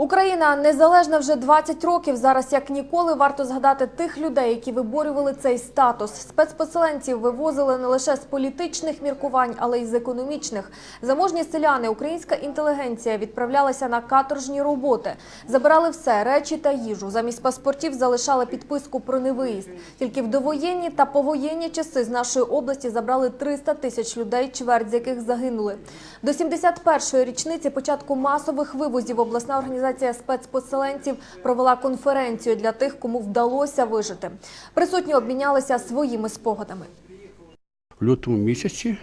Україна незалежна вже 20 років. Зараз як ніколи варто згадати тих людей, які виборювали цей статус. Спецпоселенців вивозили не лише з політичних міркувань, але й з економічних. Заможні селяни, українська інтелігенція відправлялися на каторжні роботи, забирали все речі та їжу. Замість паспортів залишали підписку про невиїзд. Тільки в довоєнні та повоєнні часи з нашої області забрали 300 тисяч людей, чверть з яких загинули. До 71-ї річниці початку масових вивозів обласна організація спецпоселенців провела конференцію для тих, кому вдалося вижити. Присутні обмінялися своїми спогадами. в лютому місяці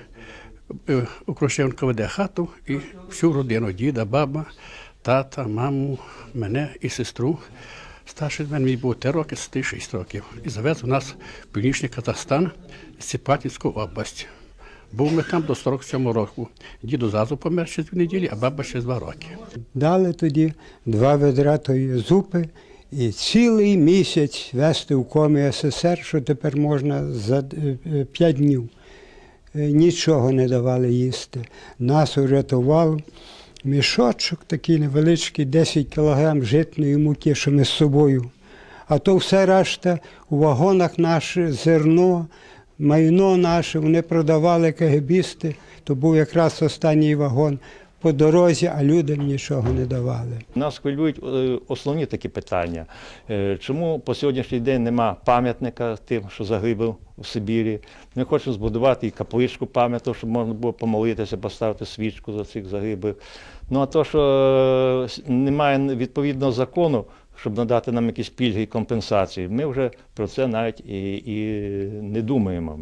е, Окрошенко веде хату і всю родину діда, баба, тата, маму, мене і сестру. Старший мене мій був 3 роки, 6 років. І завез у нас північний Казахстан, Сіпатівську область. Був ми там до 47 року. Діду зразу помер ще дві неділі, а баба ще два роки. Дали тоді два ведра тої зупи і цілий місяць вести в комі СССР, що тепер можна за е, е, п'ять днів. Е, Нічого не давали їсти. Нас урятував мішочок такий невеличкий, 10 кілограм житної муки, що ми з собою. А то все решта у вагонах наше зерно, майно наше, вони продавали кагебісти, то був якраз останній вагон по дорозі, а людям нічого не давали. Нас хвилюють е, основні такі питання. Е, Чому по сьогоднішній день нема пам'ятника тим, що загибив у Сибірі? Ми хочемо збудувати і капличку пам'яту, щоб можна було помолитися, поставити свічку за цих загиблих. Ну а то, що е, немає відповідного закону, щоб надати нам якісь пільги і компенсації, ми вже про це навіть і, і не думаємо.